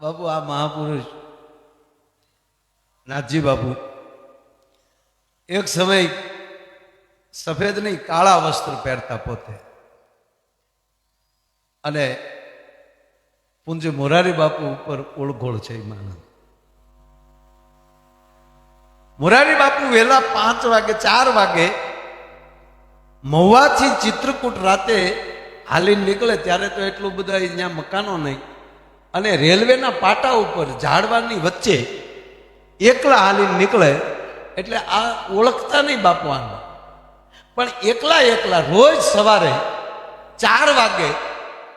બાપુ, આ મહાપુરુષ. નાથજી બાપુ, એક સમય સફેદ નહીં કાળા વસ્ત્ર પહેરતા પોતે. અને પુંજ મોરારી બાપુ ઉપર ઓળઘોળ છે એ મોરારી બાપુ વહેલા પાંચ વાગે, ચાર વાગે મહુવાથી ચિત્રકૂટ રાતે હાલીને નીકળે, ત્યારે તો એટલું બધા અહીંયા મકાનો નહીં. અને રેલવેના પાટા ઉપર ઝાડવાની વચ્ચે એકલા હાલીને નીકળે એટલે આ ઓળખતા નહીં બાપુ પણ એકલા એકલા રોજ સવારે ચાર વાગે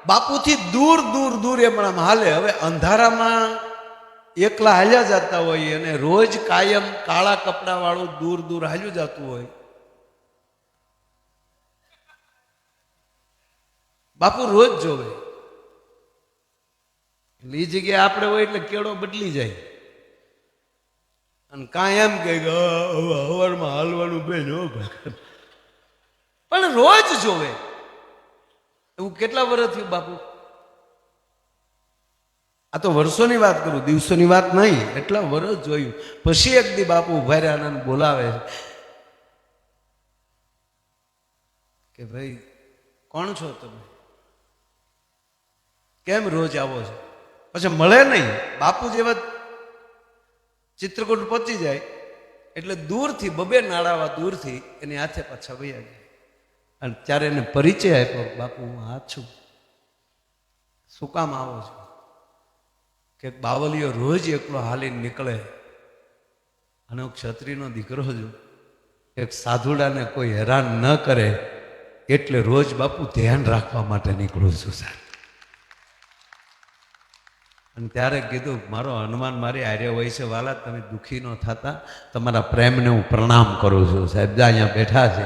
બાપુથી દૂર દૂર દૂર એમણામ હાલે. હવે અંધારામાં એકલા હાલ્યા જતા હોય અને રોજ કાયમ કાળા કપડાવાળું દૂર દૂર હાલ્યું જતું હોય. બાપુ રોજ જોવે. એટલે એ જગ્યાએ આપણે હોય એટલે કેળો બદલી જાય. અને કાંઈ એમ કે હવારમાં હાલવાનું બેન, હો ભાઈ. પણ રોજ જોવે. એવું કેટલા વર્ષ થયું બાપુ? આ તો વર્ષોની વાત કરું, દિવસોની વાત નહીં, એટલા વર્ષ જોયું. પછી એક દી બાપુ ઊભા રહ્યા બોલાવે કે, ભાઈ, કોણ છો તમે? કેમ રોજ આવો છો? પછી મળે નહીં. બાપુ જેવા ચિત્રકૂટ પહોંચી જાય, એટલે દૂરથી, બબે નાળાવા દૂરથી એની હાથે પાછા વૈયા જાય અને ત્યારે એને પરિચય આપ્યો, બાપુ, હું આ છું. શું કામ આવો છો? કે બાવલીઓ રોજ એકલો હાલીને નીકળે. અને હું ક્ષત્રિયનો દીકરો છું. એક સાધુડાને કોઈ હેરાન ન કરે, એટલે રોજ બાપુ ધ્યાન રાખવા માટે નીકળું છું, સાહેબ. અને ત્યારે કીધું, મારો હનુમાન મારી આર્ય હોય છે, વાલા, તમે દુઃખી ન થતા. તમારા પ્રેમને હું પ્રણામ કરું છું. સાહેબ અહીંયા બેઠા છે.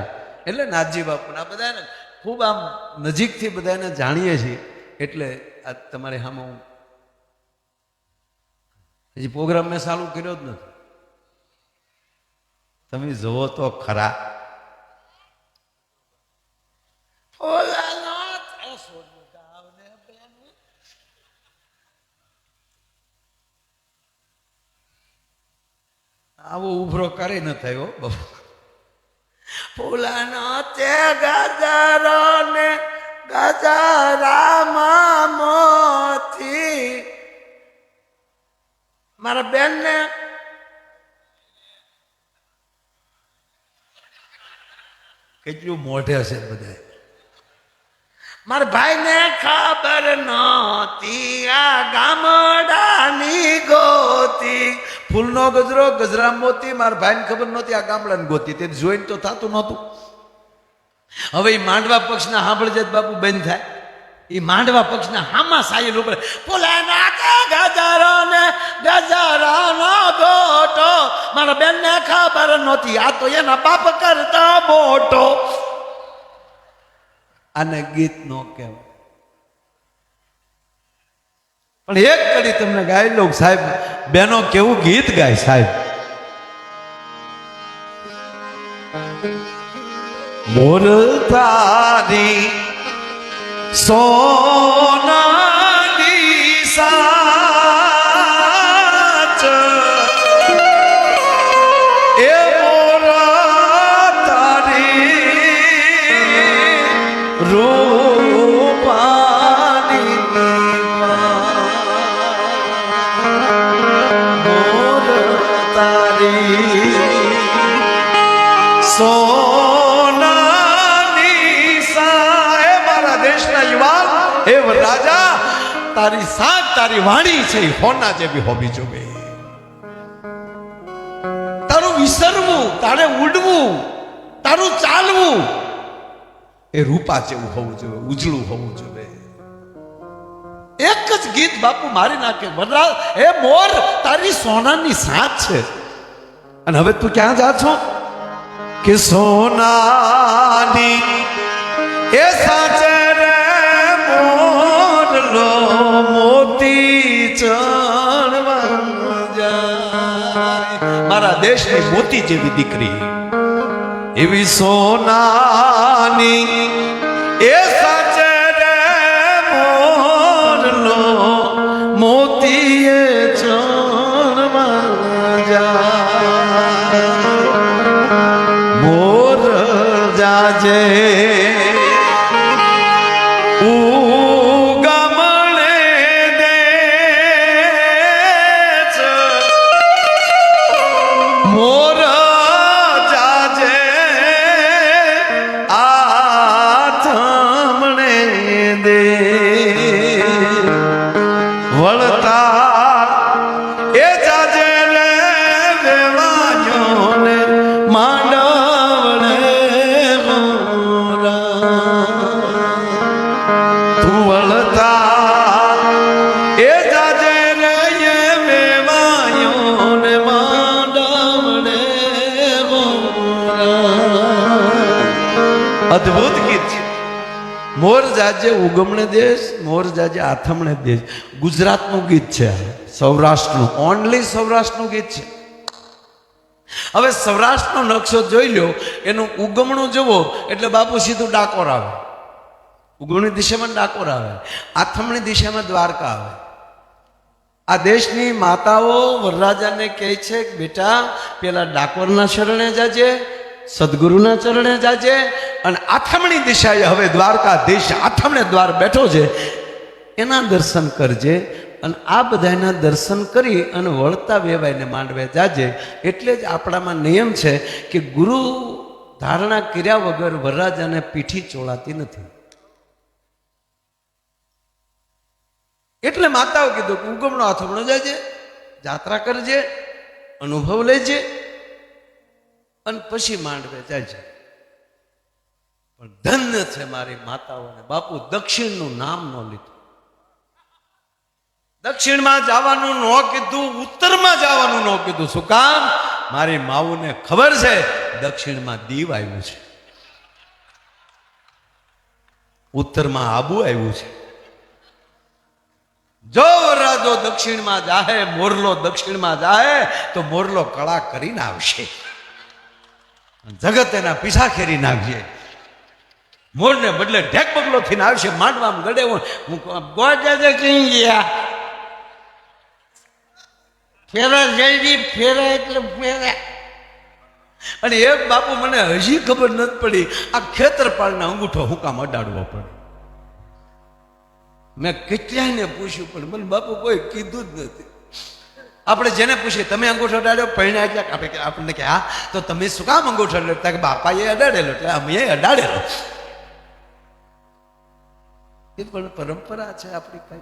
એટલે નાથજી બાપુના બધાને ખૂબ આમ નજીકથી બધાને જાણીએ છીએ. એટલે આ તમારે સામે હું હજી પ્રોગ્રામ મેં ચાલુ કર્યો જ નથી. તમે જુઓ તો ખરા ભોલાનાથ, એ સોનું ગાવને બેન. આવો ઉભરો કરી ન થયો ફૂલાનો તે ગજરો ને ગજરામાં મોતી. મારા બેન ને કેટલું મોઢે છે બધા મારા ભાઈ ને ખબર નહોતી આ ગામડાની ગોતી. ફૂલનો ગજરો, ગજરામ મોતી, મારા ભાઈને ખબર નહોતી આ ગામડાની ગોતી. તે જોઈને તો થતું નહોતું. હવે એ માંડવા પક્ષના સાંભળજે બાપુ બંધ થાય. એ માંડવા પક્ષના હામા સાયલ ઉપર ફૂલાના કે ગજરો ને ગજરાનો ગોટો. મારા બેનને ખબર નહોતી. આ તો એના બાપ કરતા મોટો. આને ગીત નો કેમ પણ એક કડી તમને ગાઈ સાહેબ. બેનો કેવું ગીત ગાય સાહેબ? મોર તારી સોનાની સાચ. એ મોરા તારી હે રાજા તારી સાત તારી વાણી છે, એ હોના જેવી હોવી જોવે તારું વિસરવું, તારે ઉડવું, તારું ચાલવું, એ રૂપા જેવું હોવું જોઈએ, ઉજળું હોવું જોઈએ. એક જ ગીત બાપુ મારી નાખે વનરાજ હે મોર, તારી સોનાની સાથ છે. અને હવે તું ક્યાં જા છો? કે સોનાની, એ સાચે ચણવા મારા દેશની મોતી જેવી દીકરી. એવી સોનાની મોર જાજે ઉગમણે દેશ, મોર જાજે આથમણે દેશ. ગુજરાતનું ગીત છે સૌરાષ્ટ્રનું ઓનલી સૌરાષ્ટ્રનું ગીત છે. હવે સૌરાષ્ટ્રનો નકશો જોઈ લો એનું ઉગમણું જુઓ, એટલે બાપુ સીધું ડાકોર આવે. ઉગમણી દિશામાં ડાકોર આવે, આથમણી દિશામાં દ્વારકા આવે. આ દેશની માતાઓ વરરાજાને કહે છે કે બેટા, પેલા ડાકોરના શરણે જાજે સદગુરુના ચરણે જાજે અને આથમણી દિશાએ હવે દ્વારકાધીશ આથમણે દ્વાર બેઠો છે. એના દર્શન કરજે અને આ બધાના દર્શન કરી અને વળતા વેવાઈને માંડવે જાજે. એટલે જ આપણામાં નિયમ છે કે ગુરુ ધારણા કર્યા વગર વરરાજાને પીઠી ચોળાતી નથી. એટલે માતાઓ કીધું કે ઉગમણો આથમણો જાજે, જાત્રા કરજે, અનુભવ લેજે અને પછી માંડવે જાય પણ ધન્ય છે મારી માતાઓને બાપુ, દક્ષિણનું નામ ન લીધું. દક્ષિણમાં જવાનું ન કીધું, ઉત્તરમાં જવાનું ન કીધું. શું કામ? મારી માવુને ખબર છે, દક્ષિણમાં દીવ આવ્યું છે. ઉત્તરમાં આબુ આવ્યું છે. જો રાજો દક્ષિણમાં જાહે, મોરલો દક્ષિણમાં જાહે, તો મોરલો કળા કરીને આવશે. જગત એના પીછા ખેરી નાખજે. મોરને બદલે ઢેક બગલો થઈને આવશે માંડવામાં ગડે હું ગોજે કઈ ગયા. ફેરા જલ્દી, ફેરા એટલે ફેરા. અને એક બાપુ મને હજી ખબર નથી પડી, આ ખેતરપાળના અંગૂઠો હું કામ અડાડવો પડે. મેં કેટલાયને પૂછ્યું, પણ મને બાપુ કોઈ કીધું જ નથી. આપણે જેને પૂછીએ, તમે અંગૂઠો અડાડ્યો પહેણા એટલે આપણે આપણને કે, હા. તો તમે શું કામ અંગૂઠો અડાડતા કે, બાપાએ અડાડેલો. એટલે અમે અડાડેલો. એ પણ પરંપરા છે આપણી કઈ.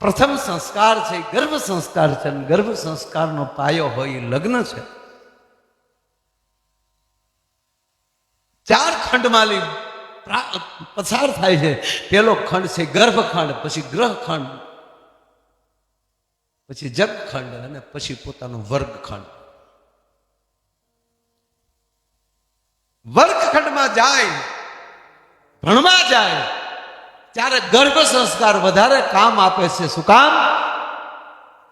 પ્રથમ સંસ્કાર છે, ગર્ભ સંસ્કાર છે, અને ગર્ભ સંસ્કારનો પાયો હોય એ લગ્ન છે. ચાર ખંડમાં પ્રા- પસાર થાય છે. પેલો ખંડ છે ગર્ભખંડ, પછી ગ્રહખંડ, પછી જગખંડ અને પછી પોતાનો વર્ગખંડ. વર્ગખંડમાં જાય ભણવા જાય, ત્યારે ગર્ભ સંસ્કાર વધારે કામ આપે છે. શું કામ?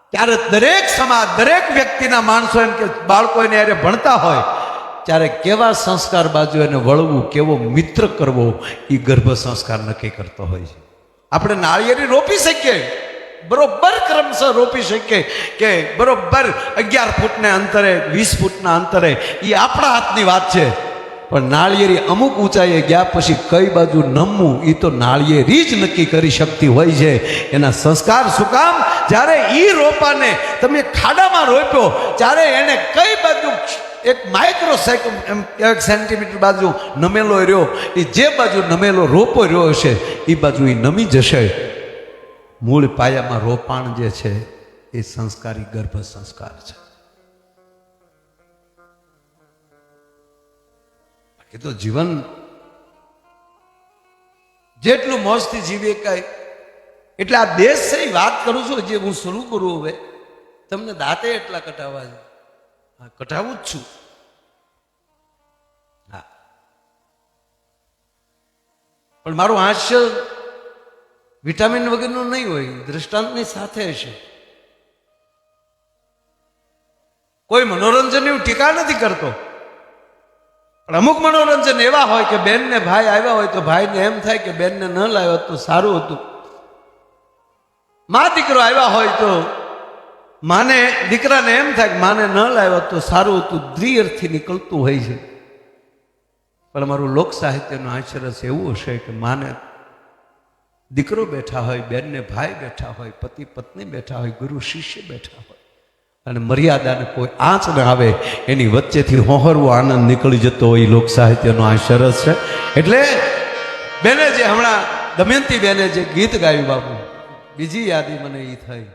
ત્યારે દરેક સમાજ, દરેક વ્યક્તિના માણસો એમ કે બાળકો એને ભણતા હોય. ત્યારે કેવા સંસ્કાર બાજુ એને વળવું, કેવો મિત્ર કરવો એ ગર્ભ સંસ્કાર નક્કી કરતો હોય છે. આપણે નાળિયેરી રોપી શકીએ. બરોબર ક્રમશઃ રોપી શકીએ કે બરોબર અગિયાર ફૂટને અંતરે, વીસ ફૂટના અંતરે એ આપણા હાથની વાત છે. પણ નાળિયેરી અમુક ઊંચાઈએ ગયા પછી કઈ બાજુ નમવું એ તો નાળિયેરી જ નક્કી કરી શકતી હોય છે. એના સંસ્કાર શું કામ? જ્યારે એ રોપાને તમે ખાડામાં રોપ્યો, ત્યારે એને કઈ બાજુ એક માઇક્રો એક સેન્ટીમીટર બાજુ નમેલો રહ્યો. એ જે બાજુ નમેલો રોપો રહ્યો હશે, એ બાજુ એ નમી જશે. મૂળ પાયામાં રોપાણ જે છે, એ સંસ્કારી ગર્ભ સંસ્કાર છે. બાકી તો જીવન જેટલું મોજથી જીવીએ કાંઈ, એટલે આ દેશ વાત કરું છું, જે હું શરૂ કરું હવે, તમને દાંતે એટલા કટાવવા છે. હા કટાવું જ છું. હા. પણ મારું હાસ્ય વિટામિન વગરનું નહીં હોય દૃષ્ટાંતની સાથે હશે. કોઈ મનોરંજનની હું ટીકા નથી કરતો. પણ અમુક મનોરંજન એવા હોય કે બેનને ભાઈ આવ્યા હોય તો ભાઈને એમ થાય કે બેનને ન લાવ્યો તો સારું હતું. મા દીકરો આવ્યા હોય તો માને, દીકરાને એમ થાય કે માને ન લાવ્યો તો સારું હતું દ્વિઅર્થી નીકળતું હોય છે. પણ અમારું લોક સાહિત્યનો આચરસ એવું હશે કે માને દીકરો બેઠા હોય, બેનને ભાઈ બેઠા હોય, પતિ પત્ની બેઠા હોય, ગુરુ શિષ્ય બેઠા હોય, અને મર્યાદાને કોઈ આંચ ન આવે, એની વચ્ચેથી હોહરવો આનંદ નીકળી જતો હોય લોક સાહિત્યનો આ છે. એટલે બેને જે હમણાં દમયંતી બેને જે ગીત ગાયું બાપુ, બીજી યાદી મને એ થઈ.